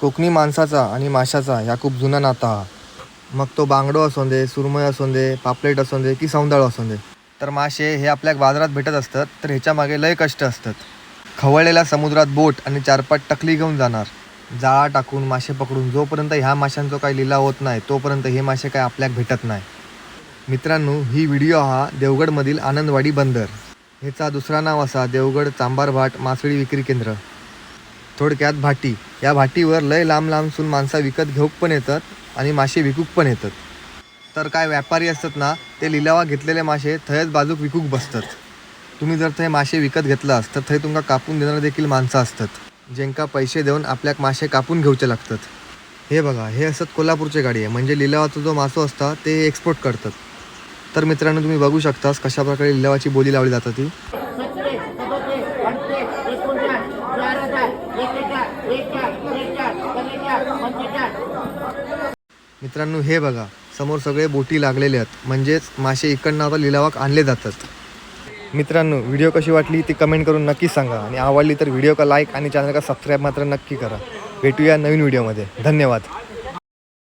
कोकणी माणसाचा आणि माशाचा ह्या खूप जुना नाता. हा मग तो बांगडो असून दे सुरमय असू दे पापलेट असून दे की सौंदळ असू दे तर मासे हे आपल्या बाजारात भेटत असतात तर ह्याच्यामागे लय कष्ट असतात. खवळलेल्या समुद्रात बोट आणि चारपाट टकली घेऊन जाणार. जाळा टाकून मासे पकडून जोपर्यंत ह्या माशांचा काही लिलाव होत नाही तोपर्यंत हे मासे काय आपल्याक भेटत नाही. मित्रांनो ही व्हिडिओ हा देवगडमधील आनंदवाडी बंदर. ह्याचा दुसरा नाव असा देवगड चांबारभाट मासळी विक्री केंद्र. थोडक्यात भाटी. या भाटीवर लय लांब लांबसून माणसं विकत घेऊक पण येतात आणि मासे विकूक पण येतात. तर काय व्यापारी असतात ना ते लिलावा घेतलेले मासे थंयच बाजूक विकूक बसतात. तुम्ही जर थंय मासे विकत घेतलास तर थंय तुमका कापून देणारे देखील माणसं असतात ज्यांका पैसे देऊन आपल्याक मासे कापून घेऊचे लागतात. हे बघा हे असत कोल्हापूरचे गाडी आहे. म्हणजे लिलावाचा जो मासो असता ते एक्सपोर्ट करतात. तर मित्रांनो तुम्ही बघू शकतास कशा प्रकारे लिलावाची बोली लावली जातात ती. मित्रांनो हे बघा. समोर सगळे बोटी लागलेले आहेत. म्हणजेच मासे इकडनं आता लिलावाक आणले जातात. मित्रांनो व्हिडिओ कशी वाटली ती कमेंट करून नक्की सांगा. आणि आवडली तर व्हिडिओ का लाईक आणि चॅनल का सबस्क्राईब मात्र नक्की करा. भेटूया नवीन व्हिडिओमध्ये. धन्यवाद.